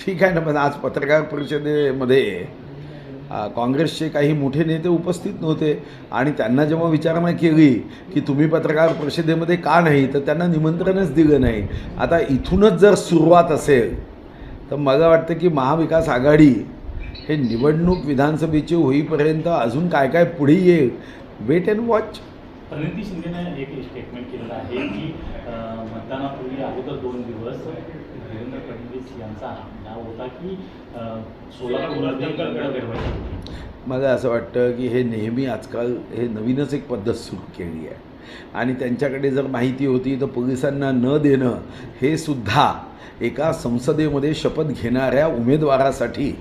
ठीक आहे ना पण आज पत्रकार परिषदेमध्ये काँग्रेसचे काही मोठे नेते उपस्थित नव्हते आणि त्यांना जेव्हा विचारणा केली की तुम्ही पत्रकार परिषदेमध्ये का नाही तर त्यांना निमंत्रणच दिलं नाही. आता इथूनच जर सुरुवात असेल तर मला वाटतं की महाविकास आघाडी हे निवडणूक विधानसभेची होईपर्यंत अजून काय काय पुढे येईल वेट अँड वॉच प्रणिती शिंदेने एक स्टेटमेंट केलेलं आहे की मतदानापूर्वी अगोदर दोन दिवस देवेंद्र फडणवीस यांचा नाव होता की सोलापूरमध्ये. मला असं वाटतं की हे नेहमी आजकाल हे नवीनच एक पद्धत सुरू केली आहे आणि त्यांच्याकडे जर माहिती होती तर पोलिसांना न देणं हे सुद्धा एका संसदेमध्ये शपथ घेणाऱ्या उमेदवारासाठी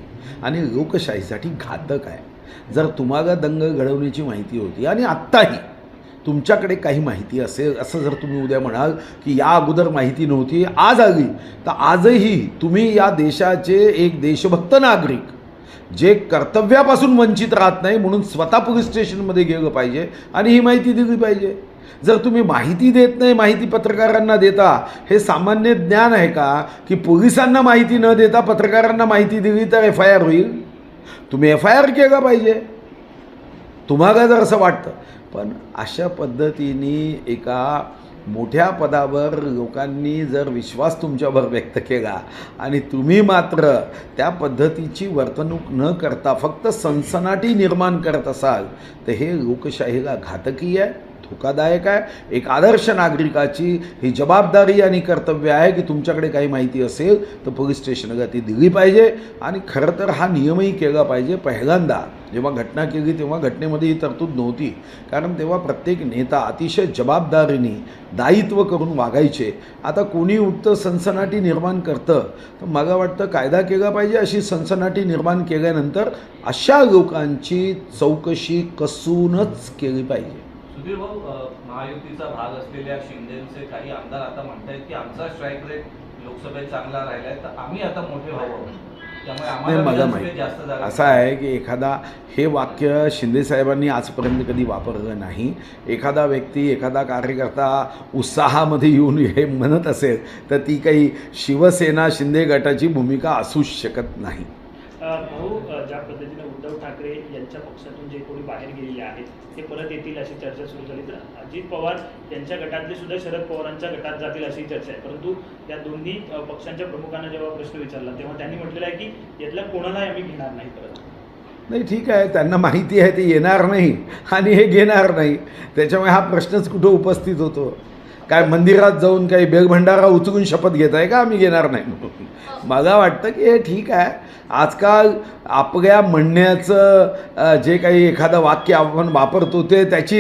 आणि लोकशाहीसाठी घातक आहे जर तुम्हाला दंगल घडवण्याची माहिती होती आणि आत्ताही तुमच्याकडे काही माहिती असेल असं जर तुम्ही उद्या म्हणाल की या अगोदर माहिती नव्हती आज आली तर आजही तुम्ही या देशाचे एक देशभक्त नागरिक जे कर्तव्यापासून वंचित राहत नाही म्हणून स्वतः पोलीस स्टेशनमध्ये गेलं पाहिजे आणि ही माहिती दिली पाहिजे. जर तुम्ही माहिती देत नाही माहिती पत्रकारांना देता हे सामान्य ज्ञान आहे का? की पोलिसांना माहिती न देता पत्रकारांना माहिती दिली तर एफ आय आर होईल? तुम्ही एफ आय आर केला पाहिजे. तुम्हाला जर असं वाटतं पण अशा पद्धतीने एका मोठ्या पदावर लोकांनी जर विश्वास तुमच्यावर व्यक्त केला आणि तुम्ही मात्र त्या पद्धतीची वर्तणूक न करता फक्त सनसनाटी निर्माण करत असाल तर हे लोकशाहीला घातकी आहे. धोकादायक आहे. एक आदर्श नागरिकाची ही जबाबदारी आणि कर्तव्य आहे की तुमच्याकडे काही माहिती असेल तर पोलीस स्टेशनला ती दिली पाहिजे. आणि खरं तर हा नियमही केला पाहिजे पहिल्यांदा. जेव्हा घटना केली तेव्हा घटनेमध्ये ही तरतूद नव्हती. कारण तेव्हा प्रत्येक नेता अतिशय जबाबदारीने दायित्व करून वागायचे. आता कोणी उठतं सनसनाटी निर्माण करतं तर मला वाटतं कायदा केला पाहिजे. अशी सनसनाटी निर्माण केल्यानंतर अशा लोकांची चौकशी कसूनच केली पाहिजे. सुधीर भाऊ महायुतीचा भाग असलेल्या शिंदेचे काही आमदार आता म्हणतायत की आमचा स्ट्राईक रेट लोकसभेत चांगला राहिलाय तर आम्ही आता मोठे नाही आम्हाला मला माहिती असं आहे की एखादा हे वाक्य शिंदेसाहेबांनी आजपर्यंत कधी वापरलं नाही. एखादा व्यक्ती एखादा कार्यकर्ता उत्साहामध्ये येऊन हे म्हणत असेल तर ती काही शिवसेना शिंदे गटाची भूमिका असूच शकत नाही. यांच्या पक्षातून जे कोणी बाहेर गेलेले आहेत ते परत येतील अशी चर्चा सुरू झाली. तर अजित पवार यांच्या गटातले सुद्धा शरद पवारांच्या गटात जातील अशी चर्चा आहे. परंतु या दोन्ही पक्षांच्या प्रमुखांना जेव्हा प्रश्न विचारला तेव्हा त्यांनी म्हटलेलं आहे की यातल्या कोणालाही आम्ही घेणार नाही परत. नाही ठीक आहे. त्यांना माहिती आहे ते येणार नाही आणि हे घेणार नाही. त्याच्यामुळे हा प्रश्नच कुठं उपस्थित होतो? काय मंदिरात जाऊन काही बेगभंडारा उचलून शपथ घेत आहे का? आम्ही घेणार नाही. मला वाटतं की हे ठीक आहे. आजकाल आपल्या म्हणण्याचं जे काही एखादं वाक्य आपण वापरतो ते त्याची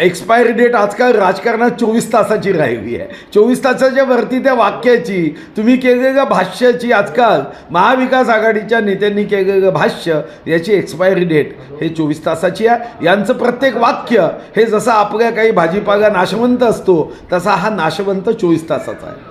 एक्सपायरी डेट आजकाल राजकारणात चोवीस तासाची राहिली आहे. चोवीस तासाच्या वरती त्या वाक्याची तुम्ही केलेल्या भाष्याची आजकाल महाविकास आघाडीच्या नेत्यांनी केलेलं भाष्य याची एक्सपायरी डेट हे चोवीस तासाची आहे. यांचं प्रत्येक वाक्य हे जसं आपल्या काही भाजीपाला नाशवंत असतो तसा हा नाशवंत चोवीस तासाचा आहे.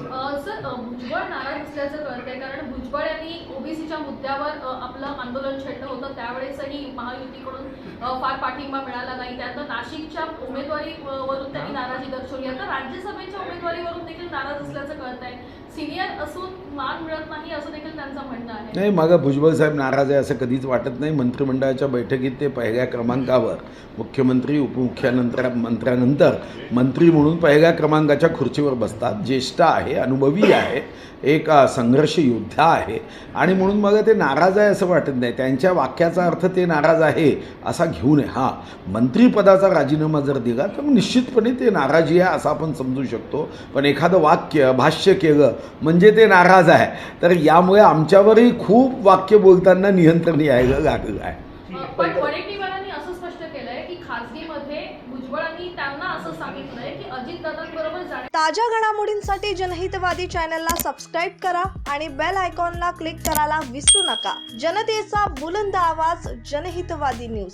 फार पाठिंबा मिळाला नाही. त्यानंतर नाशिकच्या उमेदवारी अ, वरून त्यांनी नाराजी दर्शवली. आता राज्यसभेच्या उमेदवारीवरून देखील नाराज असल्याचं कळतंय सिनियर असून मान मिळत नाही असं देखील त्यांचं म्हणणं आहे. नाही मग भुजबळ साहेब नाराज आहे असं कधीच वाटत नाही. मंत्रिमंडळाच्या बैठकीत ते पहिल्या क्रमांकावर. मुख्यमंत्री उपमुख्यानंतर मंत्र्यानंतर मंत्री म्हणून पहिल्या क्रमांकाच्या खुर्चीवर बसतात. ज्येष्ठ आहे अनुभवी आहे एक संघर्ष योद्धा आहे. आणि म्हणून मग ते नाराज आहे असं वाटत नाही. त्यांच्या वाक्याचा अर्थ ते नाराज आहे असा घेऊ नये. हां मंत्रिपदाचा राजीनामा जर दिला तर मग निश्चितपणे ते नाराजी आहे असं आपण समजू शकतो. पण एखादं वाक्य भाष्य केलं म्हणजे ते नाराज आहे. तर यामुळे आमच्यावरही खूप वाक्य बोलताना नियंत्रण यायला लागलं आहे. अ, पण वडेट्टीवारांनी असं स्पष्ट केलंय की खासगीमध्ये भुजबळांनी त्यांना असं सांगितलंय की अजितदादांबरोबर जाण्या ताज्या घडामोडींसाठी जनहितवादी चॅनलला सबस्क्राईब करा आणि बेल आयकॉनला क्लिक करायला विसरू नका. जनतेचा बुलंद आवाज जनहितवादी न्यूज.